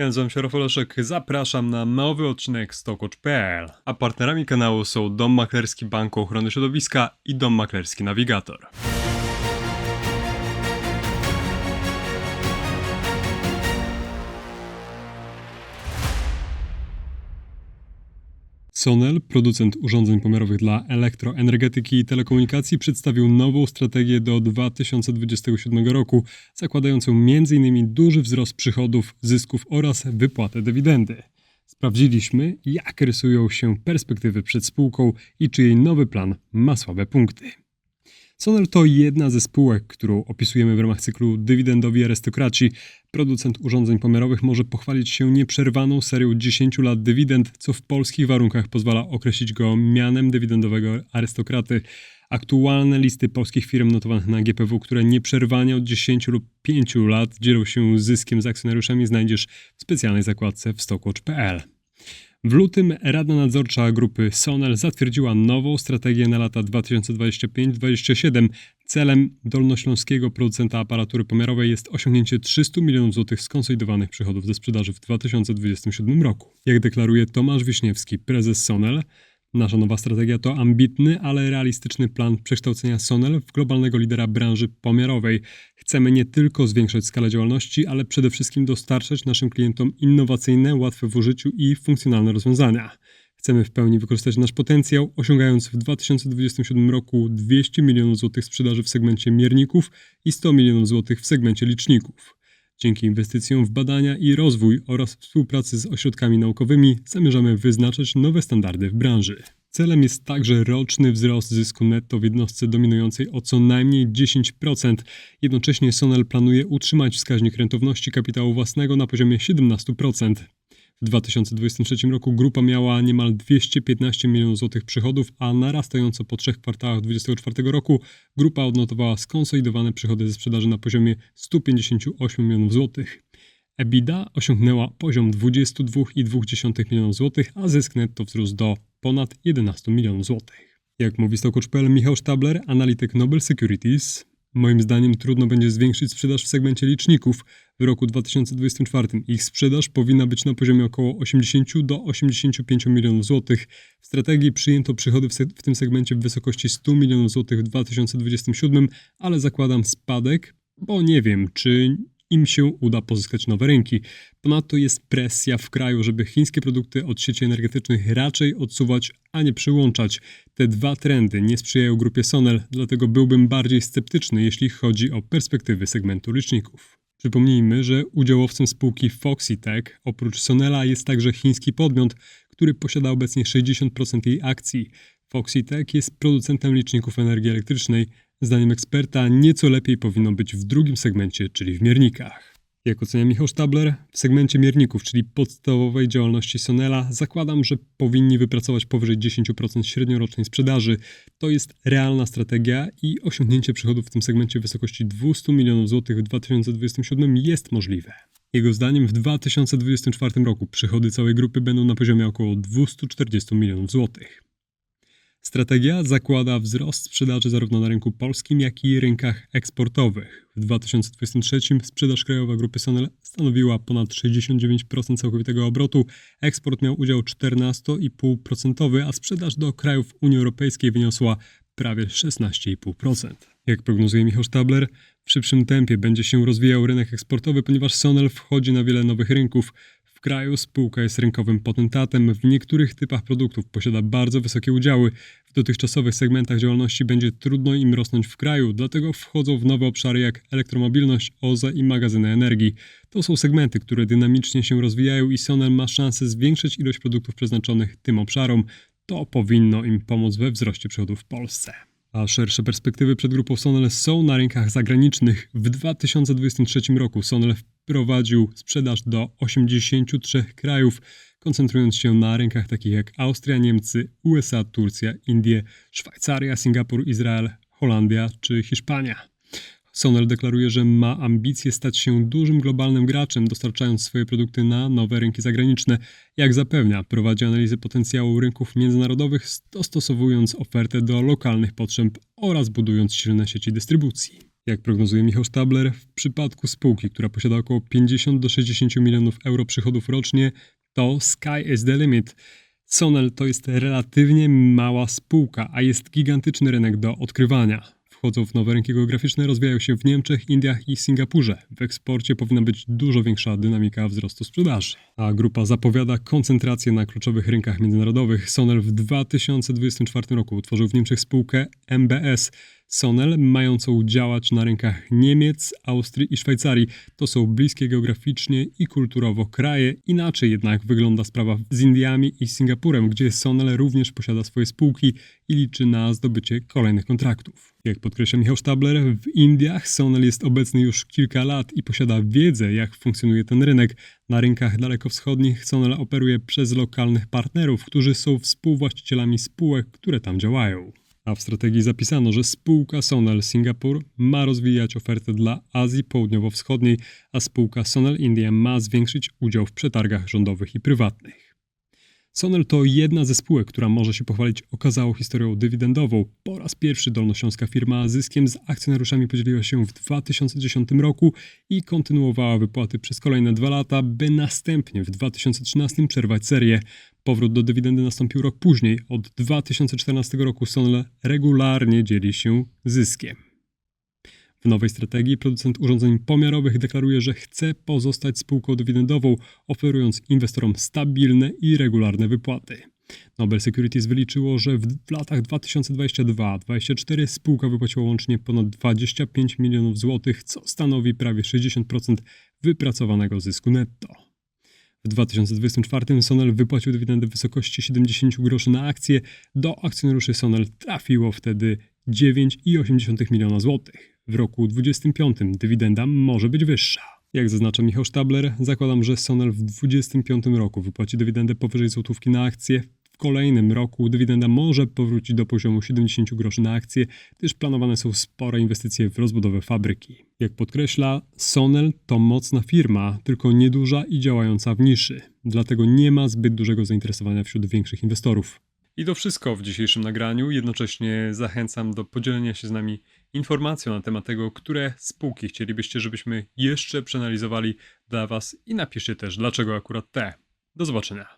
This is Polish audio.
Ja nazywam się Rafał Leszek, zapraszam na nowy odcinek Stokocz.pl. A partnerami kanału są Dom Maklerski Banku Ochrony Środowiska i Dom Maklerski Navigator. Sonel, producent urządzeń pomiarowych dla elektroenergetyki i telekomunikacji, przedstawił nową strategię do 2027 roku, zakładającą m.in. duży wzrost przychodów, zysków oraz wypłatę dywidendy. Sprawdziliśmy, jak rysują się perspektywy przed spółką i czy jej nowy plan ma słabe punkty. Sonel to jedna ze spółek, którą opisujemy w ramach cyklu Dywidendowi Arystokraci. Producent urządzeń pomiarowych może pochwalić się nieprzerwaną serią 10 lat dywidend, co w polskich warunkach pozwala określić go mianem dywidendowego arystokraty. Aktualne listy polskich firm notowanych na GPW, które nieprzerwanie od 10 lub 5 lat dzielą się zyskiem z akcjonariuszami, znajdziesz w specjalnej zakładce w stockwatch.pl. W lutym Rada Nadzorcza Grupy Sonel zatwierdziła nową strategię na lata 2025-2027. Celem dolnośląskiego producenta aparatury pomiarowej jest osiągnięcie 300 milionów złotych skonsolidowanych przychodów ze sprzedaży w 2027 roku. Jak deklaruje Tomasz Wiśniewski, prezes Sonel, Nasza nowa strategia to ambitny, ale realistyczny plan przekształcenia Sonel w globalnego lidera branży pomiarowej. Chcemy nie tylko zwiększać skalę działalności, ale przede wszystkim dostarczać naszym klientom innowacyjne, łatwe w użyciu i funkcjonalne rozwiązania. Chcemy w pełni wykorzystać nasz potencjał, osiągając w 2027 roku 200 milionów złotych sprzedaży w segmencie mierników i 100 milionów złotych w segmencie liczników. Dzięki inwestycjom w badania i rozwój oraz współpracy z ośrodkami naukowymi zamierzamy wyznaczać nowe standardy w branży. Celem jest także roczny wzrost zysku netto w jednostce dominującej o co najmniej 10%. Jednocześnie Sonel planuje utrzymać wskaźnik rentowności kapitału własnego na poziomie 17%. W 2023 roku grupa miała niemal 215 milionów złotych przychodów, a narastająco po trzech kwartałach 2024 roku grupa odnotowała skonsolidowane przychody ze sprzedaży na poziomie 158 milionów złotych. EBITDA osiągnęła poziom 22,2 milionów złotych, a zysk netto wzrósł do ponad 11 milionów złotych. Jak mówi Stokocz.pl Michał Sztabler, analityk Nobel Securities, Moim zdaniem trudno będzie zwiększyć sprzedaż w segmencie liczników w roku 2024. Ich sprzedaż powinna być na poziomie około 80 do 85 milionów złotych. W strategii przyjęto przychody w, w tym segmencie w wysokości 100 milionów złotych w 2027, ale zakładam spadek, bo nie wiem, czy im się uda pozyskać nowe rynki. Ponadto jest presja w kraju, żeby chińskie produkty od sieci energetycznych raczej odsuwać, a nie przyłączać. Te dwa trendy nie sprzyjają grupie Sonel, dlatego byłbym bardziej sceptyczny, jeśli chodzi o perspektywy segmentu liczników. Przypomnijmy, że udziałowcem spółki Foxy Tech oprócz Sonela jest także chiński podmiot, który posiada obecnie 60% jej akcji. Foxy Tech jest producentem liczników energii elektrycznej, Zdaniem eksperta nieco lepiej powinno być w drugim segmencie, czyli w miernikach. Jak ocenia Michał Stabler, w segmencie mierników, czyli podstawowej działalności Sonela, zakładam, że powinni wypracować powyżej 10% średniorocznej sprzedaży. To jest realna strategia i osiągnięcie przychodów w tym segmencie w wysokości 200 milionów złotych w 2027 jest możliwe. Jego zdaniem w 2024 roku przychody całej grupy będą na poziomie około 240 milionów złotych. Strategia zakłada wzrost sprzedaży zarówno na rynku polskim, jak i rynkach eksportowych. W 2023 sprzedaż krajowa grupy Sonel stanowiła ponad 69% całkowitego obrotu, eksport miał udział 14,5%, a sprzedaż do krajów Unii Europejskiej wyniosła prawie 16,5%. Jak prognozuje Michał Stabler, w szybszym tempie będzie się rozwijał rynek eksportowy, ponieważ Sonel wchodzi na wiele nowych rynków. W kraju spółka jest rynkowym potentatem, w niektórych typach produktów posiada bardzo wysokie udziały. W dotychczasowych segmentach działalności będzie trudno im rosnąć w kraju, dlatego wchodzą w nowe obszary jak elektromobilność, OZE i magazyny energii. To są segmenty, które dynamicznie się rozwijają i Sonel ma szansę zwiększyć ilość produktów przeznaczonych tym obszarom. To powinno im pomóc we wzroście przychodów w Polsce. A szersze perspektywy przed grupą Sonel są na rynkach zagranicznych. W 2023 roku Sonel wprowadził sprzedaż do 83 krajów, koncentrując się na rynkach takich jak Austria, Niemcy, USA, Turcja, Indie, Szwajcaria, Singapur, Izrael, Holandia czy Hiszpania. Sonel deklaruje, że ma ambicje stać się dużym globalnym graczem, dostarczając swoje produkty na nowe rynki zagraniczne. Jak zapewnia, prowadzi analizy potencjału rynków międzynarodowych, dostosowując ofertę do lokalnych potrzeb oraz budując silne sieci dystrybucji. Jak prognozuje Michał Stabler, w przypadku spółki, która posiada około 50 do 60 milionów euro przychodów rocznie, to sky is the limit. Sonel to jest relatywnie mała spółka, a jest gigantyczny rynek do odkrywania. Wchodzą w nowe rynki geograficzne, rozwijają się w Niemczech, Indiach i Singapurze. W eksporcie powinna być dużo większa dynamika wzrostu sprzedaży. A grupa zapowiada koncentrację na kluczowych rynkach międzynarodowych. Sonel w 2024 roku utworzył w Niemczech spółkę MBS. Sonel, mającą działać na rynkach Niemiec, Austrii i Szwajcarii. To są bliskie geograficznie i kulturowo kraje. Inaczej jednak wygląda sprawa z Indiami i Singapurem, gdzie Sonel również posiada swoje spółki i liczy na zdobycie kolejnych kontraktów. Jak podkreśla Michał Stabler, w Indiach Sonel jest obecny już kilka lat i posiada wiedzę, jak funkcjonuje ten rynek. Na rynkach dalekowschodnich Sonel operuje przez lokalnych partnerów, którzy są współwłaścicielami spółek, które tam działają. A w strategii zapisano, że spółka Sonel Singapur ma rozwijać ofertę dla Azji Południowo-Wschodniej, a spółka Sonel India ma zwiększyć udział w przetargach rządowych i prywatnych. Sonel to jedna ze spółek, która może się pochwalić okazałą historią dywidendową. Po raz pierwszy dolnośląska firma zyskiem z akcjonariuszami podzieliła się w 2010 roku i kontynuowała wypłaty przez kolejne dwa lata, by następnie w 2013 przerwać serię. Powrót do dywidendy nastąpił rok później. Od 2014 roku Sonel regularnie dzieli się zyskiem. W nowej strategii producent urządzeń pomiarowych deklaruje, że chce pozostać spółką dywidendową, oferując inwestorom stabilne i regularne wypłaty. Nobel Securities wyliczyło, że w latach 2022-2024 spółka wypłaciła łącznie ponad 25 milionów złotych, co stanowi prawie 60% wypracowanego zysku netto. W 2024 Sonel wypłacił dywidendę w wysokości 70 groszy na akcję. Do akcjonariuszy Sonel trafiło wtedy 9,8 miliona złotych. W roku 2025 dywidenda może być wyższa. Jak zaznacza Michał Stabler, zakładam, że Sonel w 2025 roku wypłaci dywidendę powyżej złotówki na akcję. Kolejnym roku dywidenda może powrócić do poziomu 70 groszy na akcję, gdyż planowane są spore inwestycje w rozbudowę fabryki. Jak podkreśla, Sonel to mocna firma, tylko nieduża i działająca w niszy. Dlatego nie ma zbyt dużego zainteresowania wśród większych inwestorów. I to wszystko w dzisiejszym nagraniu. Jednocześnie zachęcam do podzielenia się z nami informacją na temat tego, które spółki chcielibyście, żebyśmy jeszcze przeanalizowali dla Was i napiszcie też, dlaczego akurat te. Do zobaczenia.